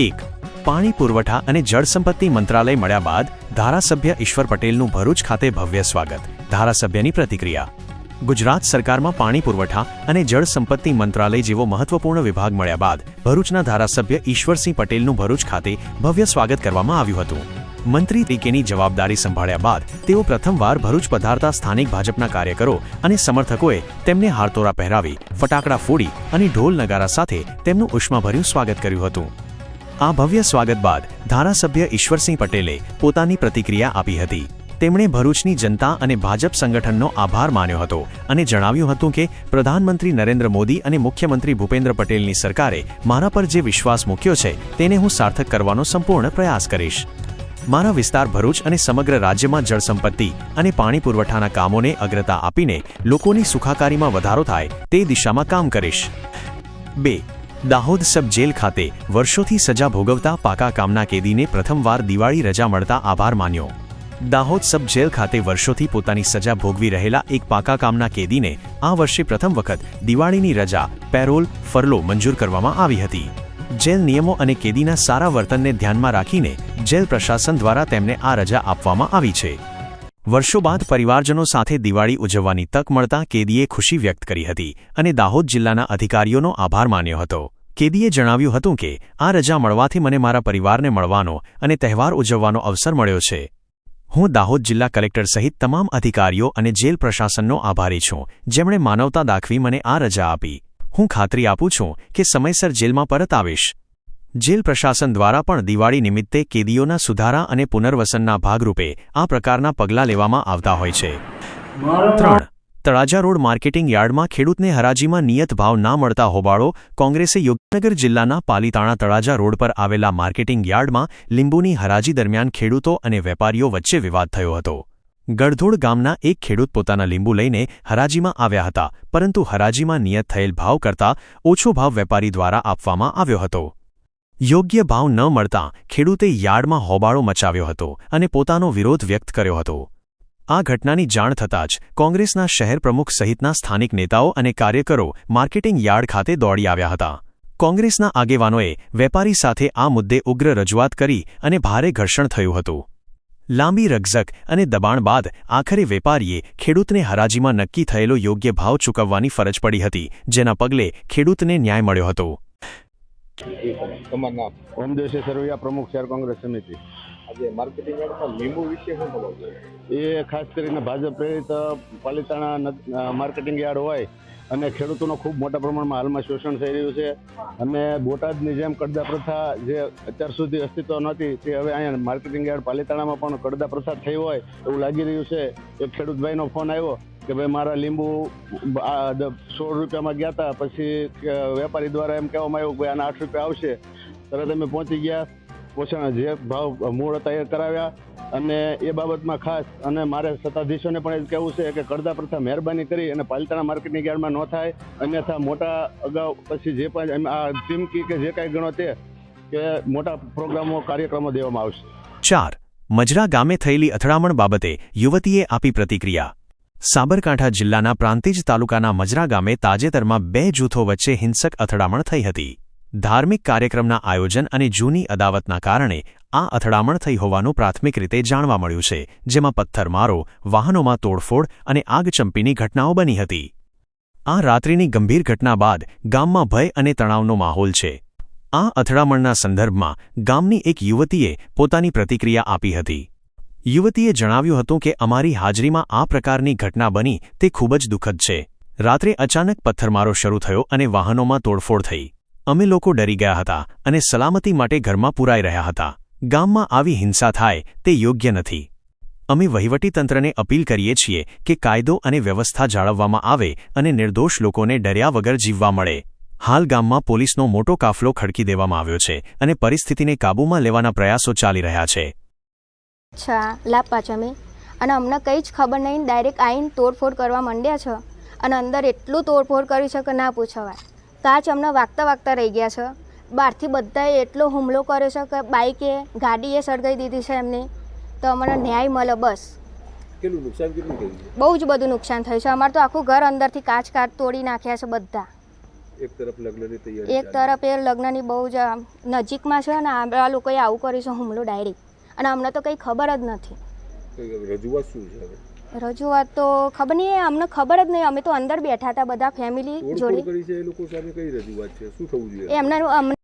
એક, પાણી પુરવઠા અને જળસંપત્તિ મંત્રાલય મળ્યા બાદ ધારાસભ્ય ઈશ્વર પટેલનું ભરૂચ ખાતે ભવ્ય સ્વાગત. ધારાસભ્યની પ્રતિક્રિયા. ગુજરાત સરકારમાં પાણી પુરવઠા અને જળસંપત્તિ મંત્રાલય જેવો મહત્વપૂર્ણ વિભાગ મળ્યા બાદ ભરૂચના ધારાસભ્ય ઈશ્વરસિંહ પટેલનું ભરૂચ ખાતે ભવ્ય સ્વાગત કરવામાં આવ્યું હતું. મંત્રી તરીકેની જવાબદારી સંભાળ્યા બાદ તેઓ પ્રથમવાર ભરૂચ પધારતા સ્થાનિક ભાજપના કાર્યકરો અને સમર્થકોએ તેમને હારતોરા પહેરાવી, ફટાકડા ફોડી અને ઢોલ નગારા સાથે તેમનું ઉષ્માભર્યું સ્વાગત કર્યું હતું. આ ભવ્ય સ્વાગત બાદ ધારાસભ્ય ઈશ્વરસિંહ પટેલે પોતાની પ્રતિક્રિયા આપી હતી. તેમણે ભરૂચની જનતા અને ભાજપ સંગઠનનો આભાર માન્યો હતો અને જણાવ્યું હતું કે, પ્રધાનમંત્રી નરેન્દ્ર મોદી અને મુખ્યમંત્રી ભૂપેન્દ્ર પટેલની સરકારે મારા પર જે વિશ્વાસ મૂક્યો છે, તેને હું સાર્થક કરવાનો સંપૂર્ણ પ્રયાસ કરીશ. મારા વિસ્તાર ભરૂચ અને સમગ્ર રાજ્યમાં જળસંપત્તિ અને પાણી પુરવઠાના કામોને અગ્રતા આપીને લોકોની સુખાકારીમાં વધારો થાય તે દિશામાં કામ કરીશ. બે દાહોદ સબ જેલ ખાતે વર્ષોથી સજા ભોગવતા પાકા કામના કેદીને પ્રથમવાર દિવાળી રજા મળતા આભાર માન્યો. દાહોદ સબ જેલ ખાતે વર્ષોથી પોતાની સજા ભોગવી રહેલા એક પાકા કામના કેદીને આ વર્ષે પ્રથમ વખત દિવાળીની રજા, પેરોલ, ફરલો મંજૂર કરવામાં આવી હતી. જેલ નિયમો અને કેદીના સારા વર્તનને ધ્યાનમાં રાખીને જેલ પ્રશાસન દ્વારા તેમને આ રજા આપવામાં આવી છે. વર્ષો બાદ પરિવારજનો સાથે દિવાળી ઉજવવાની તક મળતા કેદીએ ખુશી વ્યક્ત કરી હતી અને દાહોદ જિલ્લાના અધિકારીઓનો આભાર માન્યો હતો. કેદીએ જણાવ્યું હતું કે, આ રજા મળવાથી મને મારા પરિવારને મળવાનો અને તહેવાર ઉજવવાનો અવસર મળ્યો છે. હું દાહોદ જિલ્લા કલેક્ટર સહિત તમામ અધિકારીઓ અને જેલ પ્રશાસનનો આભારી છું, જેમણે માનવતા દાખવી મને આ રજા આપી. હું ખાતરી આપું છું કે સમયસર જેલમાં પરત આવીશ. જેલ પ્રશાસન દ્વારા પણ દિવાળી નિમિત્તે કેદીઓના સુધારા અને પુનર્વસનના ભાગરૂપે આ પ્રકારના પગલાં લેવામાં આવતા હોય છે. ત્રણ તળાજા રોડ માર્કેટિંગ યાર્ડમાં ખેડૂતને હરાજીમાં નિયત ભાવ ના મળતા હોબાળો કોંગ્રેસે યોગનગર જિલ્લાના પાલીતાણા તળાજા રોડ પર આવેલા માર્કેટિંગ યાર્ડમાં લીંબુની હરાજી દરમિયાન ખેડૂતો અને વેપારીઓ વચ્ચે વિવાદ થયો હતો. ગળધોડ ગામના એક ખેડૂત પોતાના લીંબુ લઈને હરાજીમાં આવ્યા હતા, પરંતુ હરાજીમાં નિયત થયેલ ભાવ કરતાં ઓછો ભાવ વેપારી દ્વારા આપવામાં આવ્યો હતો. યોગ્ય ભાવ ન મળતા ખેડૂતે યાર્ડમાં હોબાળો મચાવ્યો હતો અને પોતાનો વિરોધ વ્યક્ત કર્યો હતો. આ ઘટનાની જાણ થતાં જ કોંગ્રેસના શહેર પ્રમુખ સહિતના સ્થાનિક નેતાઓ અને કાર્યકરો માર્કેટિંગ યાર્ડ ખાતે દોડી આવ્યા હતા. કોંગ્રેસના આગેવાનોએ વેપારી સાથે આ મુદ્દે ઉગ્ર રજૂઆત કરી અને ભારે ઘર્ષણ થયું હતું. લાંબી રકઝક અને દબાણ બાદ આખરે વેપારીએ ખેડૂતને હરાજીમાં નક્કી થયેલો યોગ્ય ભાવ ચૂકવવાની ફરજ પડી હતી જેના પગલે ખેડૂતને ન્યાય મળ્યો હતો. પ્રમુખ શહેર કોંગ્રેસ સમિતિ. માર્કેટિંગ યાર્ડમાં લીંબુ વિશે એ ખાસ કરીને ભાજપ પ્રેરિત પાલિતાણા માર્કેટિંગ યાર્ડ હોય અને ખેડૂતોનો ખૂબ મોટા પ્રમાણમાં હાલમાં શોષણ થઈ રહ્યું છે. અને બોટાદની જેમ કડદા પ્રથા જે અત્યાર સુધી અસ્તિત્વ નહોતી તે હવે અહીંયા માર્કેટિંગ યાર્ડ પાલિતાણામાં પણ કડદા પ્રથા થઈ હોય એવું લાગી રહ્યું છે. એક ખેડૂતભાઈનો ફોન આવ્યો કે ભાઈ, મારા લીંબુ સોળ રૂપિયામાં ગયા હતા પછી વેપારી દ્વારા એમ કહેવામાં આવ્યું કે આના આઠ રૂપિયા આવશે. તરત અમે પહોંચી ગયા. પોષણ જે ભાવ મૂળ હતા એ કરાવ્યા. અને એ બાબતમાં ખાસ, અને મારે સત્તાધીશોને પણ એ કહેવું છે કે કરદા પ્રથા મહેરબાની કરી અને પાલિતાણા માર્કેટની યાર્ડમાં ન થાય. અન્યથા મોટા અગાઉ પછી જે પણ આ ચીમકી કે જે કાંઈ ગણો તે, કે મોટા પ્રોગ્રામો, કાર્યક્રમો દેવામાં આવશે. ચાર. મજરા ગામે થયેલી અથડામણ બાબતે યુવતીએ આપી પ્રતિક્રિયા. સાબરકાંઠા જિલ્લાના પ્રાંતિજ તાલુકાના મજરા ગામે તાજેતરમાં બે જૂથો વચ્ચે હિંસક અથડામણ થઈ હતી. ધાર્મિક કાર્યક્રમના આયોજન અને જૂની અદાવતના કારણે આ અથડામણ થઈ હોવાનું પ્રાથમિક રીતે જાણવા મળ્યું છે, જેમાં પથ્થરમારો, વાહનોમાં તોડફોડ અને આગચંપીની ઘટનાઓ બની હતી. આ રાત્રિની ગંભીર ઘટના બાદ ગામમાં ભય અને તણાવનો માહોલ છે. આ અથડામણના સંદર્ભમાં ગામની એક યુવતીએ પોતાની પ્રતિક્રિયા આપી હતી. યુવતીએ જણાવ્યું હતું કે અમારી હાજરીમાં આ પ્રકારની ઘટના બની તે ખૂબ જ દુઃખદ છે. રાત્રે અચાનક પથ્થરમારો શરૂ થયો અને વાહનોમાં તોડફોડ થઈ. અમે લોકો ડરી ગયા હતા અને સલામતી માટે ઘરમાં પુરાઈ રહ્યા હતા. ગામમાં આવી હિંસા થાય તે યોગ્ય નથી. અમે વહીવટીતંત્રને અપીલ કરીએ છીએ કે કાયદો અને વ્યવસ્થા જાળવવામાં આવે અને નિર્દોષ લોકોને ડર્યા વગર જીવવા મળે. હાલ ગામમાં પોલીસનો મોટો કાફલો ખડકી દેવામાં આવ્યો છે અને પરિસ્થિતિને કાબૂમાં લેવાના પ્રયાસો ચાલી રહ્યા છે. અચ્છા લાભ પાછા અને અમને કંઈ જ ખબર નહીં, ડાયરેક્ટ આવીને તોડફોડ કરવા માંડ્યા છે? અને અંદર એટલું તોડફોડ કરી છે કે ના પૂછવાય. કાચ અમને વાગતા વાગતા રહી ગયા છે. બહારથી બધાએ એટલો હુમલો કર્યો છે કે બાઈકે ગાડીએ સળગાવી દીધી છે એમની. તો અમને ન્યાય મળે બસ. કેટલું નુકસાન કેટલું થયું બહુ જ બધું નુકસાન થયું છે. અમારે તો આખું ઘર અંદરથી કાચ કાચ તોડી નાખ્યા છે બધા. એક તરફ લગ્નની તૈયારી એક તરફ એ લગ્નની બહુ જ નજીકમાં છે અને આ લોકોએ આવું કર્યું છે હુમલો ડાયરેક્ટ. અને અમને તો કંઈ ખબર જ નથી. રજૂઆત શું છે હવે? રજૂઆત તો ખબર નહીં અમને ખબર જ નહીં. અમે તો અંદર બેઠા હતા બધા ફેમિલી જોડે. કરી છે એ લોકો સામે કઈ રજૂઆત છે? શું થવું જોઈએ? એમના અમને